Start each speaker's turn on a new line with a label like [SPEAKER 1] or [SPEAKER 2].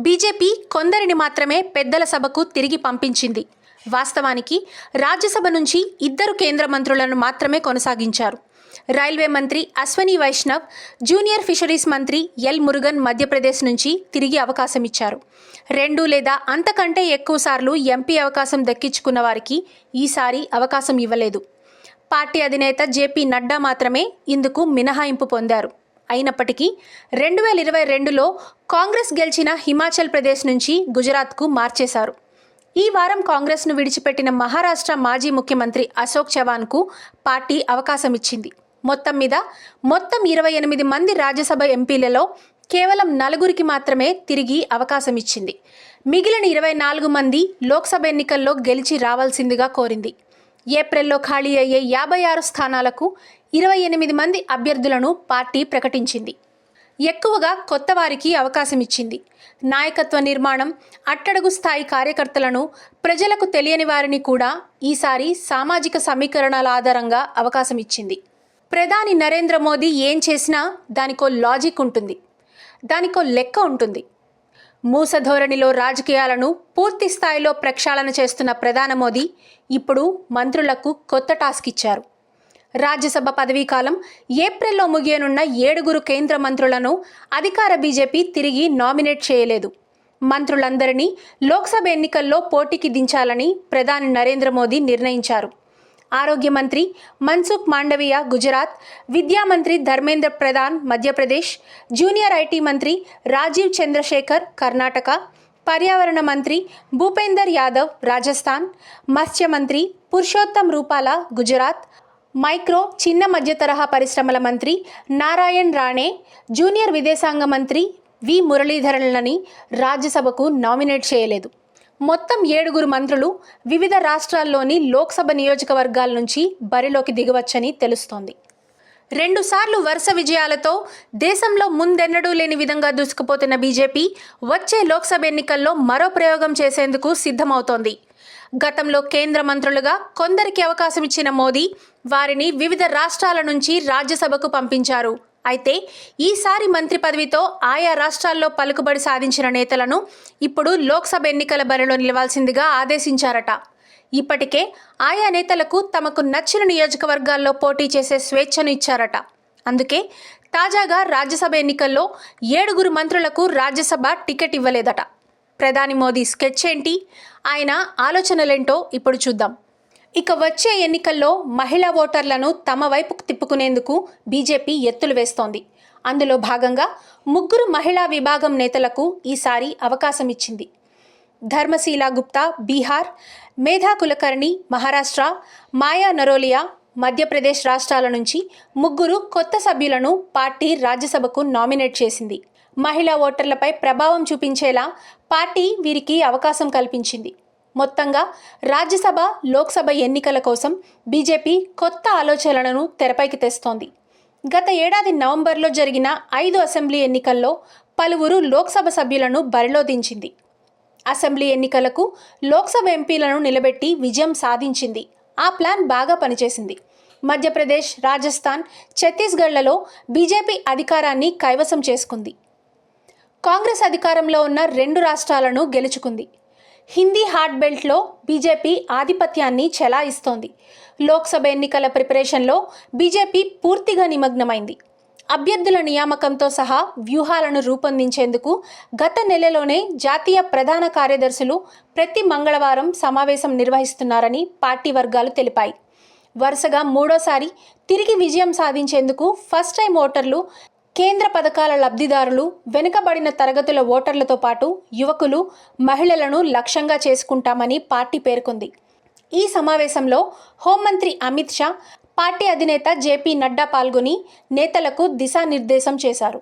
[SPEAKER 1] BJP కొందరిని మాత్రమే పెద్దల సభకు తిరిగి పంపించింది. వాస్తవానికి రాజ్యసభ నుంచి ఇద్దరు కేంద్ర మంత్రులను మాత్రమే కొనసాగించారు. రైల్వే మంత్రి అశ్వని వైష్ణవ్ జూనియర్ ఫిషరీస్ మంత్రి ఎల్ మురుగన్ మధ్యప్రదేశ్ నుంచి తిరిగి అవకాశం ఇచ్చారు రెండు లేదా అంతకంటే ఎక్కువసార్లు ఎంపీ అవకాశం దక్కించుకున్న వారికి ఈసారి అవకాశం ఇవ్వలేదు. పార్టీ అధినేత జేపీ నడ్డా మాత్రమే ఇందుకు మినహాయింపు పొందారు. అయినప్పటికీ రెండు వేల ఇరవై రెండులో కాంగ్రెస్ గెలిచిన హిమాచల్ ప్రదేశ్ నుంచి గుజరాత్కు మార్చేశారు. ఈ వారం కాంగ్రెస్ను విడిచిపెట్టిన మహారాష్ట్ర మాజీ ముఖ్యమంత్రి అశోక్ చవాన్కు పార్టీ అవకాశం ఇచ్చింది మొత్తం మీద మొత్తం ఇరవై ఎనిమిది మంది రాజ్యసభ ఎంపీలలో కేవలం నలుగురికి మాత్రమే తిరిగి అవకాశం ఇచ్చింది మిగిలిన ఇరవై నాలుగు మంది లోక్సభ ఎన్నికల్లో గెలిచి రావాల్సిందిగా కోరింది. ఏప్రిల్లో ఖాళీ అయ్యే యాభై ఆరు స్థానాలకు ఇరవై ఎనిమిది మంది అభ్యర్థులను పార్టీ ప్రకటించింది. ఎక్కువగా కొత్త వారికి అవకాశం ఇచ్చింది నాయకత్వ నిర్మాణం అట్టడుగు స్థాయి కార్యకర్తలను ప్రజలకు తెలియని వారిని కూడా ఈసారి సామాజిక సమీకరణాల ఆధారంగా అవకాశం ఇచ్చింది ప్రధాని నరేంద్ర మోదీ ఏం చేసినా దానికో లాజిక్ ఉంటుంది. దానికో లెక్క ఉంటుంది. మూస ధోరణిలో రాజకీయాలను పూర్తి స్థాయిలో ప్రక్షాళన చేస్తున్న ప్రధాన మోదీ ఇప్పుడు మంత్రులకు కొత్త టాస్క్ ఇచ్చారు. రాజ్యసభ పదవీకాలం ఏప్రిల్లో ముగియనున్న ఏడుగురు కేంద్ర మంత్రులను అధికార బీజేపీ తిరిగి నామినేట్ చేయలేదు. మంత్రులందరినీ లోక్సభ ఎన్నికల్లో పోటీకి దించాలని ప్రధాని నరేంద్ర మోదీ నిర్ణయించారు. ఆరోగ్య మంత్రి మన్సుఖ్ మాండవీయ గుజరాత్ విద్యా మంత్రి ధర్మేంద్ర ప్రధాన్ మధ్యప్రదేశ్ జూనియర్ ఐటీ మంత్రి రాజీవ్ చంద్రశేఖర్ కర్ణాటక పర్యావరణ మంత్రి భూపేందర్ యాదవ్ రాజస్థాన్ మత్స్య మంత్రి పురుషోత్తం రూపాల గుజరాత్ మైక్రో చిన్న మధ్య తరహా పరిశ్రమల మంత్రి నారాయణ్ రాణే జూనియర్ విదేశాంగ మంత్రి వి. మురళీధరన్లని రాజ్యసభకు నామినేట్ చేయలేదు. మొత్తం ఏడుగురు మంత్రులు వివిధ రాష్ట్రాల్లోని లోక్సభ నియోజకవర్గాల నుంచి బరిలోకి దిగవచ్చని తెలుస్తోంది. రెండుసార్లు వరుస విజయాలతో దేశంలో ముందెన్నడూ లేని విధంగా దూసుకుపోతున్న బీజేపీ వచ్చే లోక్సభ ఎన్నికల్లో మరో ప్రయోగం చేసేందుకు సిద్ధమవుతోంది. గతంలో కేంద్ర మంత్రులుగా కొందరికి అవకాశం ఇచ్చిన మోదీ వారిని వివిధ రాష్ట్రాల నుంచి రాజ్యసభకు పంపించారు. అయితే ఈసారి మంత్రి పదవితో ఆయా రాష్ట్రాల్లో పలుకుబడి సాధించిన నేతలను ఇప్పుడు లోక్సభ ఎన్నికల బరిలో నిలవాల్సిందిగా ఆదేశించారట. ఇప్పటికే ఆయా నేతలకు తమకు నచ్చిన నియోజకవర్గాల్లో పోటీ చేసే స్వేచ్ఛను ఇచ్చారట. అందుకే తాజాగా రాజ్యసభ ఎన్నికల్లో ఏడుగురు మంత్రులకు రాజ్యసభ టికెట్ ఇవ్వలేదట. ప్రధాని మోదీ స్కెచ్ ఏంటి? ఆయన ఆలోచనలేంటో ఇప్పుడు చూద్దాం. ఇక వచ్చే ఎన్నికల్లో మహిళా ఓటర్లను తమ వైపుకు తిప్పుకునేందుకు బీజేపీ ఎత్తులు వేస్తోంది. అందులో భాగంగా ముగ్గురు మహిళా విభాగం నేతలకు ఈసారి అవకాశం ఇచ్చింది. ధర్మశీల గుప్తా బీహార్ మేధా కులకర్ణి మహారాష్ట్ర మాయా నరోలియా మధ్యప్రదేశ్ రాష్ట్రాల నుంచి ముగ్గురు కొత్త సభ్యులను పార్టీ రాజ్యసభకు నామినేట్ చేసింది. మహిళా ఓటర్లపై ప్రభావం చూపించేలా పార్టీ వీరికి అవకాశం కల్పించింది. మొత్తంగా రాజ్యసభ లోక్సభ ఎన్నికల కోసం బీజేపీ కొత్త ఆలోచనలను తెరపైకి తెస్తోంది. గత ఏడాది నవంబర్లో జరిగిన ఐదు అసెంబ్లీ ఎన్నికల్లో పలువురు లోక్సభ సభ్యులను బరిలో దించింది అసెంబ్లీ ఎన్నికలకు లోక్సభ ఎంపీలను నిలబెట్టి విజయం సాధించింది. ఆ ప్లాన్ బాగా పనిచేసింది. మధ్యప్రదేశ్ రాజస్థాన్ ఛత్తీస్గఢ్లలో బీజేపీ అధికారాన్ని కైవసం చేసుకుంది. కాంగ్రెస్ అధికారంలో ఉన్న రెండు రాష్ట్రాలను గెలుచుకుంది. హిందీ హార్ట్ బెల్ట్లో బీజేపీ ఆధిపత్యాన్ని చెలాయిస్తోంది. లోక్సభ ఎన్నికల ప్రిపరేషన్లో బీజేపీ పూర్తిగా నిమగ్నమైంది. అభ్యర్థుల నియామకంతో సహా వ్యూహాలను రూపొందించేందుకు గత నెలలోనే జాతీయ ప్రధాన కార్యదర్శులు ప్రతి మంగళవారం సమావేశం నిర్వహిస్తున్నారని పార్టీ వర్గాలు తెలిపాయి. వరుసగా మూడోసారి తిరిగి విజయం సాధించేందుకు ఫస్ట్ టైం ఓటర్లు కేంద్ర పథకాల లబ్ధిదారులు వెనుకబడిన తరగతుల ఓటర్లతో పాటు యువకులు మహిళలను లక్ష్యంగా చేసుకుంటామని పార్టీ పేర్కొంది. ఈ సమావేశంలో హోంమంత్రి అమిత్ షా పార్టీ అధినేత జేపీ నడ్డా పాల్గొని నేతలకు దిశానిర్దేశం చేశారు.